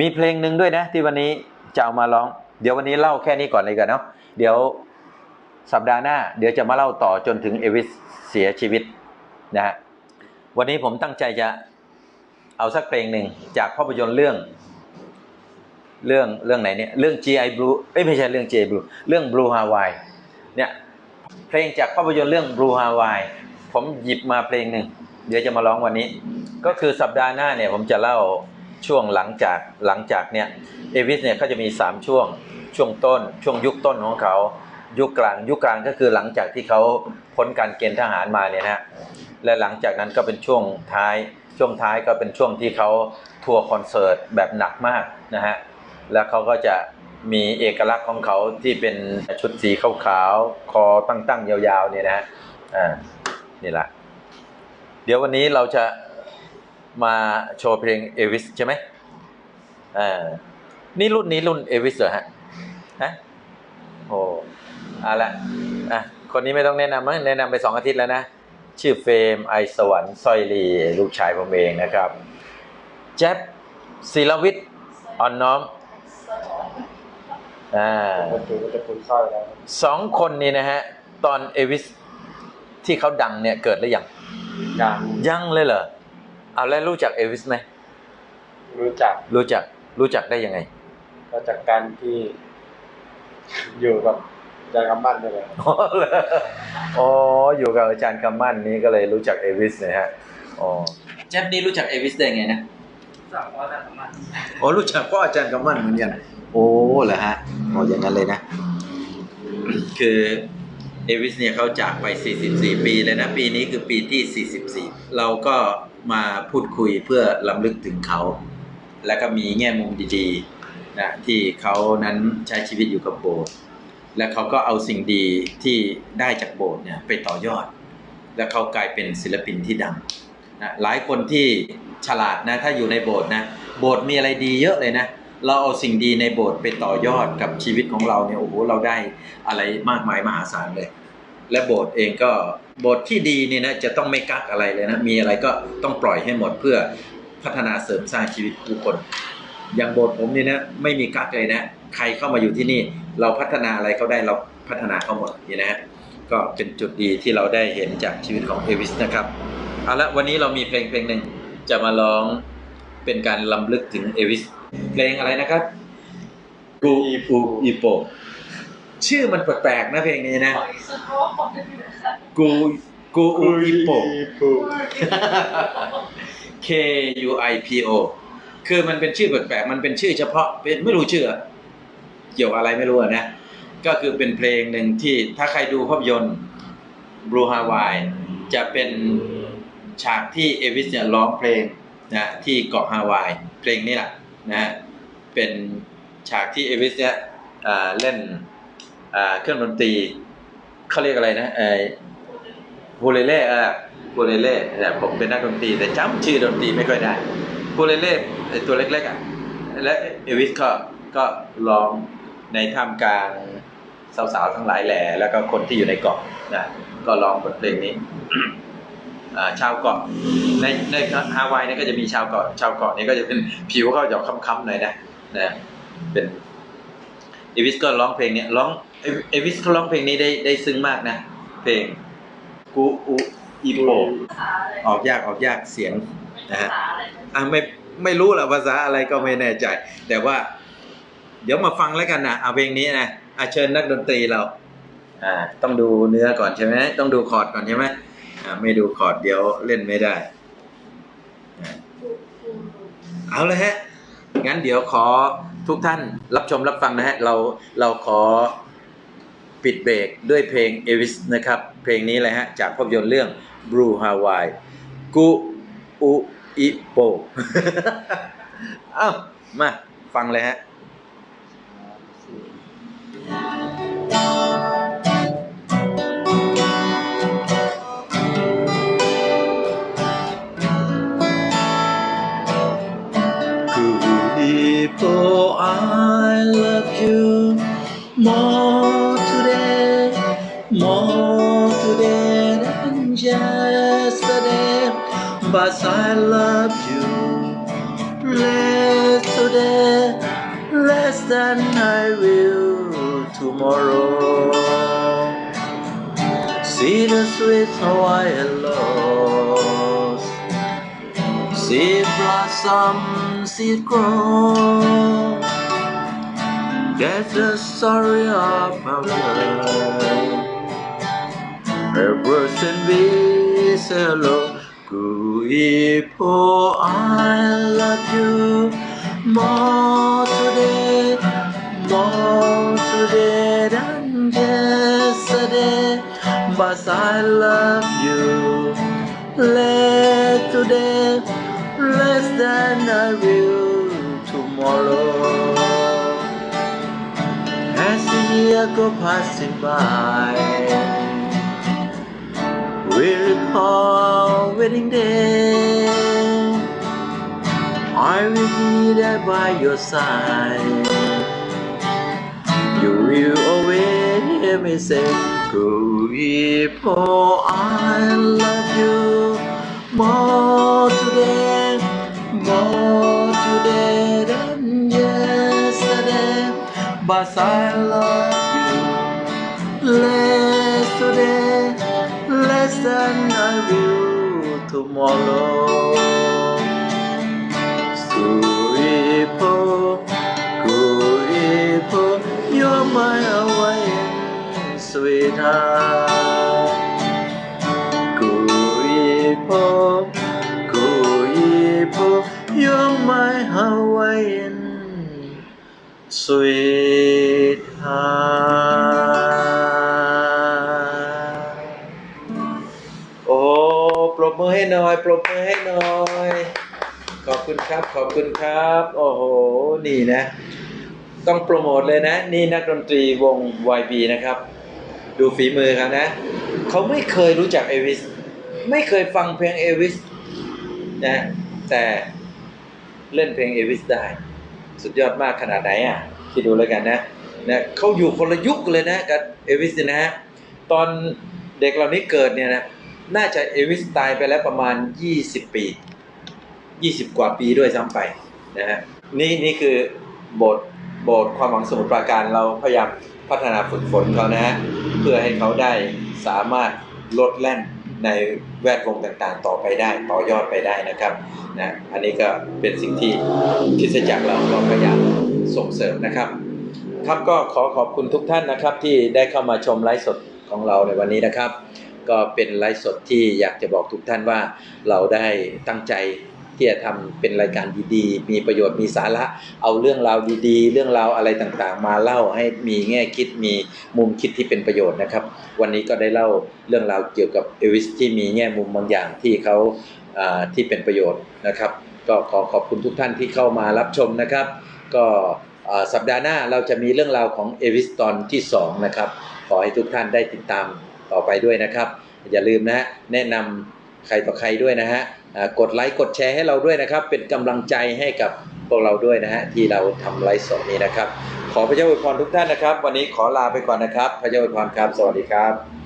มีเพลงหนึ่งด้วยนะ ที่วันนี้จะเอามาร้อง เดี๋ยววันนี้เล่าแค่นี้ก่อนเลยกันเนาะเดี๋ยวสัปดาห์หน้า เดี๋ยวจะมาเล่าต่อจนถึงเอวิสเสียชีวิตนะฮะวันนี้ผมตั้งใจจะเอาสักเพลงหนึ่งจากภาพยนตร์เรื่อง เรื่องเรื่องไหนเนี่ยเรื่อง GI Blue เอ้ยไม่ใช่เรื่อง GI Blue เรื่อง Blue Hawaii เนี่ยเพลงจากภาพยนตร์เรื่อง Blue Hawaii ผมหยิบมาเพลงหนึ่งเดี๋ยวจะมาร้องวันนี้ ก็คือสัปดาห์หน้าเนี่ยผมจะเล่า ช่วงหลังจากหลังจากเนี่ยเอวิสเนี่ยเขาจะมี 3 ช่วงช่วงต้น ช่วงยุคต้นของเขา ยุคกลางยุคกลางก็คือหลังจากที่เขาพ้นการเกณฑ์ทหารมาเนี่ยนะฮะและหลังจากนั้นก็เป็นช่วงท้าย ช่วงท้ายก็เป็นช่วงที่เขาทัวร์คอนเสิร์ตแบบหนักมากนะฮะแล้วเขาก็จะมีเอกลักษณ์ของเขาที่เป็นชุดสีขาวๆคอตั้งๆยาวๆเนี่ยนะฮะอ่านี่แหละเดี๋ยววันนี้เราจะ มาโชว์เพลงเอวิสใช่ไหมอ่านี่รุ่นนี้รุ่นเอวิสเหรอฮะฮะโอ้เอาละอะคนนี้ไม่ต้องแนะนำมั้งแนะนำไปสองอาทิตย์แล้วนะ ชื่อเฟรมไอสวรรค์สร้อยลีลูกชายผมเองนะครับแจ๊บศิลวิทย์อ่อนน้อมอ่าผมถือว่าจะคุณสร้อยแล้วสองคนนี้นะฮะ ตอนเอวิสที่เขาดังเนี่ยเกิดหรือยังยังยังเลยเหรอ เอาแล้วรู้จักเอวิสไหมรู้จักรู้จักรู้จักได้ยังไงก็จากการที่อยู่กับอาจารย์กำมั่นนี่แหละอ๋อเหรออ๋ออยู่กับอาจารย์กำมั่นนี้ก็เลยรู้จักเอวิสนะฮะอ๋อแจ๊บนี่รู้จักเอวิสได้ไงนะสั่งว่าแต่สามารถอ๋อรู้จักเพราะอาจารย์กำมั่นเหมือนกันโอ้เหรอฮะอ๋ออย่างนั้นเลยนะ คือเอวิสเนี่ยเขาจากไป 44 ปีเลยนะ ปีนี้คือปีที่ 44 เราก็ มาพูดคุยเพื่อลำลึกถึงเขา แล้วก็มีแง่มุมดีๆนะที่เขานั้นใช้ชีวิตอยู่กับโบสถ์และเขาก็เอาสิ่งดีที่ได้จากโบสถ์เนี่ยไปต่อยอด และเขากลายเป็นศิลปินที่ดังนะหลายคนที่ฉลาดนะถ้าอยู่ในโบสถ์นะโบสถ์มีอะไรดีเยอะเลยนะเราเอาสิ่งดีในโบสถ์ไปต่อยอดกับชีวิตของเราเนี่ยโอ้โหเราได้อะไรมากมายมหาศาลเลย และโบสถ์เองก็ บสถ์ที่ดีนี่นะจะต้องไม่กักอะไรเลยนะมีอะไรก็ต้องปล่อยให้หมดเพื่อพัฒนาเสริมสร้างชีวิตผู้คน อย่างโบสถ์ผมนี่นะไม่มีกักเลยนะใครเข้ามาอยู่ที่นี่ เราพัฒนาอะไรเขาได้เราพัฒนาเขาหมดนี่นะฮะก็เป็นจุดดีที่เราได้เห็นจากชีวิตของเอวิสนะครับเอาละวันนี้เรามีเพลงเพลงหนึ่งจะมาร้องเป็นการลำลึกถึงเอวิสเพลงอะไรนะครับกูอีปูอีโป ชื่อมันแปลกๆนะเพลงนี้นะ กูกูอูอีโปปู K U I P O คือมันเป็นชื่อแปลกๆมันเป็นชื่อเฉพาะเป็นไม่รู้ชื่ออะเกี่ยวอะไรไม่รู้อะนะ ก็คือเป็นเพลงหนึ่งที่ถ้าใครดูภาพยนตร์ Blue Hawaii จะเป็นฉากที่เอวิสเนี่ยร้องเพลงนะที่เกาะฮาวายเพลงนี้แหละนะฮะเป็นฉากที่เอวิสเนี่ยอ่าเล่นอ่า เครื่องดนตรีเขาเรียกอะไรนะไอบูเลเล่พูเลเล่แต่ผมเป็นนักดนตรีแต่จำชื่อดนตรีไม่ค่อยได้บูเลเล่ตัวเล็กๆอะและเอวิสก็ก็ร้องในท่ามกลางสาวๆทั้งหลายแหล่แล้วก็คนที่อยู่ในเกาะนะก็ร้องบทเพลงนี้ชาวเกาะในในฮาวายนี่ก็จะมีชาวเกาะชาวเกาะนี่ก็จะเป็นผิวเขาจะค้ำๆหน่อยนะนะเป็นเอวิสก็ร้องเพลงเนี้ยร้อง เอเอวิสเขาร้องเพลงนี้ได้ได้ซึ้งมากนะ เพลงกูอูอีโปออกยากออกยากเสียงนะฮะอะไม่ไม่รู้แหละภาษาอะไรก็ไม่แน่ใจ แต่ว่า เดี๋ยวมาฟังแล้วกันนะเอาเพลงนี้นะอาเชิญนักดนตรีเรา อ่า ต้องดูเนื้อก่อนใช่ไหมต้องดูคอร์ดก่อนใช่ไหมอ่าไม่ดูคอร์ดเดี๋ยวเล่นไม่ได้อ่าเอาเลยฮะงั้นเดี๋ยวขอทุกท่านรับชมรับฟังนะฮะ เราเราขอ ปิดเบรกด้วยเพลงเอวิสนะครับ เพลงนี้เลยฮะ จากภาพยนตร์เรื่อง Blue Hawaii กูอูอิโปเอ้ามาฟังเลยฮะ People, I love you more yesterday. But I love you less today less than I will tomorrow. See the sweet Hawaiian lows, see blossom, see grow. That's the story of our love. Hello. Guipo, I love you more today, more today than yesterday. But I love you less today, less than I will tomorrow. As the year go passing by, we recall wedding day. I will be there by your side. You will always hear me say, Guipo, I love you more today, more today than yesterday. But I love have you tomorrow. Suripo, Kuripo, you're my Hawaiian sweetheart. Kuripo, Kuripo, you're my Hawaiian sweetheart. ห้หน่อย ปรบมือให้หน่อย ขอบคุณครับ ขอบคุณครับ โอ้โห นี่นะ ต้องโปรโมทเลยนะ นี่นักดนตรีวง YB นะครับ ดูฝีมือเขานะ เขาไม่เคยรู้จักเอวิส ไม่เคยฟังเพลงเอวิสนะ แต่เล่นเพลงเอวิสได้ สุดยอดมากขนาดไหนอะ คิดดูแล้วกันนะนะเขาอยู่คนละยุคเลยนะกับเอวิสเนี่ยนะฮะ ตอนเด็กเหล่านี้เกิดเนี่ยนะ น่าจะเอวิสตายไปแล้วประมาณ 20 ปี 20 กว่าปีด้วยซ้ำไปนะฮะนี่นี่คือบทบทความหวังสมุทรปราการเราพยายามพัฒนาฝึกฝนเขานะฮะเพื่อให้เขาได้สามารถลดแล่นในแวดวงต่างๆ ต่อไปได้ต่อยอดไปได้นะครับนะอันนี้ก็เป็นสิ่งที่คิดจักรเราก็พยายามส่งเสริมนะครับ ครับก็ขอขอบคุณทุกท่านนะครับที่ได้เข้ามาชมไลฟ์สดของเราในวันนี้นะครับ ก็เป็นไลฟ์สดที่อยากจะบอกทุกท่านว่าเราได้ตั้งใจที่จะทำเป็นรายการดีๆ มีประโยชน์มีสาระ เอาเรื่องราวดีๆ เรื่องราวอะไรต่างๆ มาเล่าให้มีแง่คิดมีมุมคิดที่เป็นประโยชน์นะครับ วันนี้ก็ได้เล่าเรื่องราวเกี่ยวกับเอวิสที่มีแง่มุมบางอย่างที่เขาที่เป็นประโยชน์นะครับ ก็ขอขอบคุณทุกท่านที่เข้ามารับชมนะครับ ก็สัปดาห์หน้าเราจะมีเรื่องราวของเอวิสตอนที่สองนะครับขอให้ทุกท่านได้ติดตาม ต่อไปด้วยนะครับ อย่าลืมนะฮะแนะนำใครต่อใครด้วยนะฮะกดไลค์กดแชร์ให้เราด้วยนะครับ เป็นกำลังใจให้กับพวกเราด้วยนะฮะที่เราทำไลฟ์สดนี้นะครับ ขอพระเจ้าอวยพรทุกท่านนะครับ วันนี้ขอลาไปก่อนนะครับ พระเจ้าอวยพรครับ สวัสดีครับ